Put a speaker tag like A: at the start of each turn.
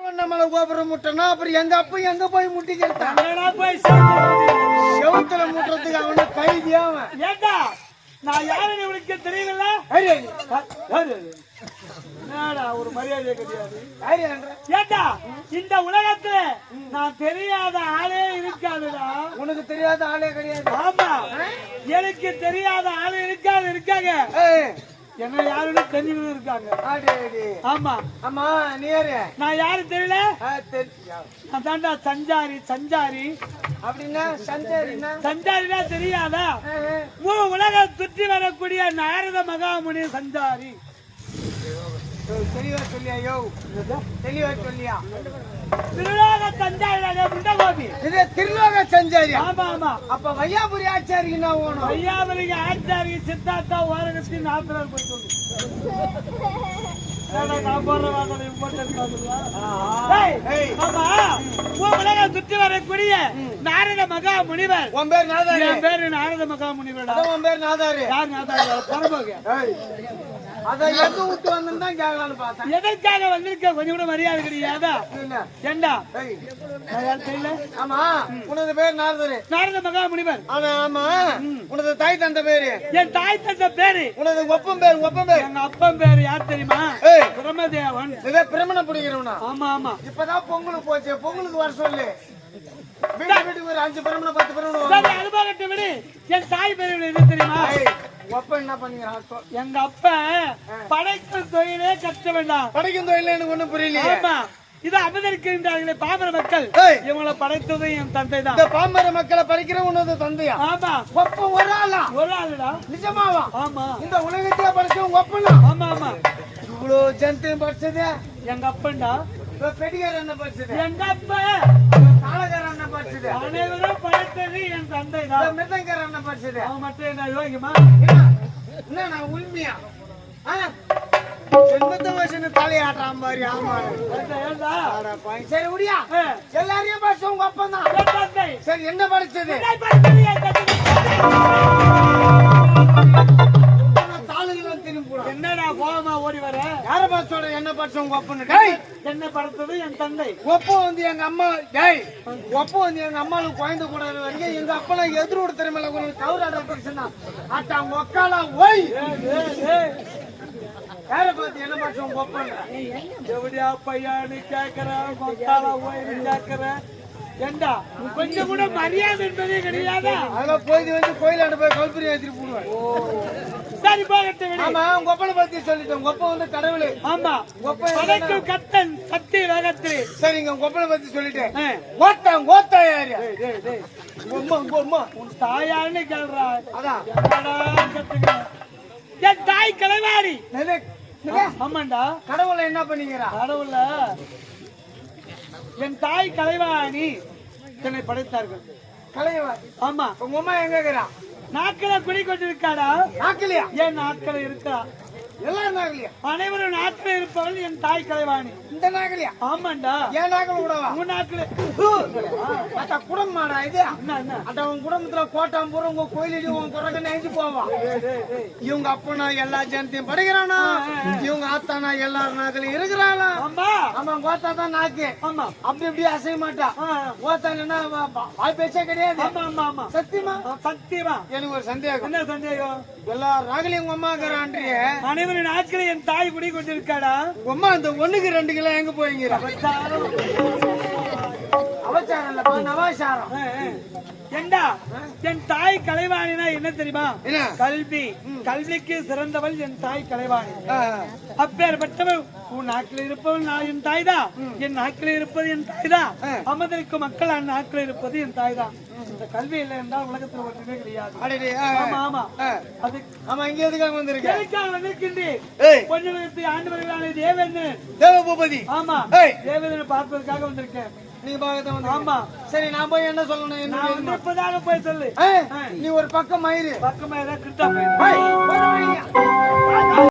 A: நம்மள கோபுரம் முட்டனா அப்புறம் எங்க அப்பா எங்க போய் முட்டிக்கிறான்
B: என்னடா போய் சேர்ந்து
A: செவுத்துல முட்டுறதுக்கு அவன கைதியா அவன்.
B: ஏண்டா? நான் யாருன்னு உனக்கு தெரியல என்னடா ஒரு மரியாதை கிடையாது. ஏண்டா? இந்த உலகத்துல நான் தெரியாத ஆளே இருக்காதுடா.
A: உனக்கு தெரியாத ஆளே கிடையாது.
B: ஆமா. எனக்கு தெரியாத ஆளு இருக்காது இருக்காங்க. என்ன யாருன்னு தெரிஞ்சுக்கிட்டு இருக்காங்க. ஆமா.
A: ஆமா நீ யாரு?
B: நான் யாரு தெரியல? நான் தாண்டா சஞ்சாரி சஞ்சாரி.
A: அப்படின்னா சஞ்சரின்னா?
B: சஞ்சாரினா தெரியாதா? உலகம் சுற்றி வரக்கூடிய நாரத மகாமுனி சஞ்சாரி.
A: தெளிவா சொல்லியா யோ? தெளிவா சொல்லியா?
B: திருலோக சஞ்சாரி முண்டகோபி
A: இது திருலோக சஞ்சாரியா
B: ஆமா ஆமா.
A: அப்ப வையாபுரி ஆச்சாரிக்கு நான் ஓணும்
B: ஐயாவளிக்கு ஆச்சாரி சித்தார்த்தா ஓரகத்தி நாற்பது போய் சொல்லு. ஏடா, நான் போடுற வார்த்தை important பாத்துக்கோ. ஏய்,
A: ஏய்.
B: ஆமா. உன் உலகம் சுற்றி வரக்கூடிய நாரத மகா முனிவர்
A: உன் பேர் நாதாரி.
B: என் பேரு நாரத மகா முனிவர்டா
A: அதான் உன் பேர் நாதாரி.
B: யார் நாதா பரம்போக எதற்காக வந்திருக்க? கொஞ்சம் கூட மரியாதை கிடையாதா. ஏண்டா? தெரியல?
A: ஆமா உனது பேர் நாரதரு.
B: நாரத மகா முனிவர்
A: ஆமா உனது தாய் தந்த பேரு.
B: என் தாய் தந்த பேரு.
A: உனது ஒப்பம் பேர் ஒப்பம் பேர்.
B: எங்க அப்பன் பேரு யார் தெரியுமா. பிரம்மதேவன்.
A: இதே பிரமண பிடிக்கிறவனா?
B: ஆமா ஆமா.
A: இப்பதான் பொங்கலுக்கு போச்சு. பொங்கலுக்கு வர சொல்லு. வீட்டு வீட்டுக்கு ஒரு அஞ்சு பிரமணம் பத்து பிரமணம்
B: அனுபவத்தை விடு. என் தாய் பேரு
A: ஒப்பம் என்ன சொல்.
B: எங்க அப்பன் படைக்கும் தொழிலே வேண்டாம்.
A: படிக்கும் தொழில எனக்கு ஒண்ணும் புரியலையே.
B: ஆமா இது அமர்ந்திருக்கின்றார்களே பாமர மக்கள். இவங்களை படைத்தது என் தந்தை தான்.
A: பாம்பர மக்களை படிக்கிற உனது தந்தையா?
B: ஆமா.
A: ஒப்பம் ஒரு ஆளா?
B: ஒரு ஆளுடா?
A: நிஜமாவா?
B: ஆமா.
A: இந்த உலகத்தையே படிச்சவங்க ஒப்பனா?
B: ஆமா ஆமா.
A: இவ்வளவு ஜனத்தையும் படிச்சது?
B: எங்க அப்பன்டா
A: பெடிகார் என்ன படிச்சது?
B: எங்க அப்பன்
A: தாளகார என்ன படிச்சது?
B: அனைவரும் படைத்தது என் தந்தை தான்
A: மிருதங்கர் என்ன படிச்சது?
B: அவன் மட்டும் என்ன யோகிமா
A: என்ன நான் உண்மையா? ஜென்மத்த வயசுன்னு தலையாட்டுறான் பாரு ஆமா. சரி முடியா எல்லாரையும் தான்.
B: என் தந்தை.
A: சரி என்ன படிச்சது? படிச்சவங்க ஒப்பன்னு டேய்.
B: என்ன படைத்தது? என் தந்தை.
A: ஒப்பம் வந்து எங்க அம்மா டேய். ஒப்பம் வந்து எங்க அம்மாளுக்கு குழந்தை கூட வரைக்கும் எங்க அப்பெல்லாம் எதிரோட திறமையில உங்களுக்கு தவறாட பேசுனா அட்டா ஒக்காலா ஓய். யார பார்த்து என்ன படிச்சவங்க ஒப்பன்னு
B: எப்படியா பையான்னு கேக்குற கொத்தால ஓய்வு கேக்குற? ஏண்டா கொஞ்சம் கூட மரியாதை என்பதே கிடையாதா?
A: அதெல்லாம் போய் வந்து கோயிலாண்ட போய் கல்புரி ஏற்றிட்டு போடுவேன்
B: சரி போகட்டு விடு.
A: ஆமா உங்க ஒப்பனை பத்தி சொல்லிட்டேன். உங்க ஒப்பன் வந்து கடவுள்.
B: ஆமா.
A: ஒப்பன்
B: படைக்கும் கத்தன் சக்தி வேகத்திலே
A: சரிங்க உங்க ஒப்பனை பத்தி சொல்லிட்டேன். ஓத்தா ஓத்தா யாரு?
B: டேய்.
A: உங்க அம்மா
B: உன் தாயான்னு கேள்றா.
A: அதான்.
B: என்னடா கத்துக்க என் தாய் கலைவாரி? ஆமாண்டா.
A: கடவுளை என்ன பண்ணீங்கறா
B: கடவுள்ல என் தாய் கலைவாணி என்னை படைத்தார்கள்.
A: கலைவா
B: ஆமா.
A: உங்க அம்மா எங்க இருக்கிறா?
B: நாட்களை குடி கொண்டிருக்காடா
A: நாக்கலையா?
B: ஏன் நாட்கள் இருக்கா?
A: எல்லாம் நாகலையா?
B: அனைவரும் நாட்கள் இருப்பவள் என் தாய் கலைவாணி.
A: இந்த நாகலையா?
B: ஆமாண்டா.
A: ஏன் நாகல் கூடவா
B: உன் நாட்கள்
A: அட்டா குடும்பமாடா இது. அட்டா உன் குடும்பத்துல கோட்டாம்பூர் உங்க கோயிலடி உன் குரங்க நெஞ்சு போவான். இவங்க அப்பனா எல்லா ஜனத்தையும் படிக்கிறானா? இவங்க ஆத்தானா எல்லா நாகலையும் இருக்கிறாளா
B: ஆமா.
A: ஆமா கோத்தா தான் நாக்கு.
B: ஆமா.
A: அப்படி இப்படி அசைய மாட்டா.
B: ஆ,
A: கோத்தா என்ன வாய் பேச்சே கிடையாது.
B: ஆமா ஆமா ஆமா.
A: சத்தியமா?
B: சத்தியமா.
A: எனக்கு ஒரு சந்தேகம்.
B: என்ன சந்தேகம்?
A: எல்லா ராகலையும் உங்க அம்மா
B: அனைவரும் நாட்களை என் தாய் குடி கொண்டிருக்காடா?
A: அம்மா அந்த ஒண்ணுக்கு ரெண்டு கிலோ எங்க போய்ங்கிறா.
B: ஏண்டா? என் தாய் கலைவாணினா என்ன தெரியுமா? கல்வி. கல்விக்கு சிறந்தவள் என் தாய் கலைவாணி. அப்பேற்பட்டவள் உன் நாக்கில் இருப்பவள் நான் என் தாய் தான் என் நாக்கில் இருப்பது என் தாய் தான் அமர்ந்திருக்கும் மக்கள் அந் நாக்கில் இருப்பது என் தாய் தான் இந்த கல்வி இல்லை என்றால் உலகத்தில் ஒன்றுமே கிடையாது. ஆமா ஆமா.
A: ஆ. ஆமா இங்க எதுக்காக வந்திருக்க?
B: எதுக்காக வந்திருக்கின்றேன்
A: ஏய்.
B: கொஞ்ச ஆண்டு வருகிறானே தேவேந்தன்
A: தேவ பூபதி
B: ஆமா
A: ஏய்.
B: தேவேந்தனை பார்ப்பதற்காக வந்திருக்கேன்.
A: நீங்க பாக்கத்தான் வந்து
B: ஆமா.
A: சரி நான் போய் என்ன சொல்லணும்
B: நான் வந்திருப்பதாக போய் சொல்லு.
A: நீ ஒரு பக்கம் மயிறு.
B: பக்கமா ஏதாவது கிட்டா.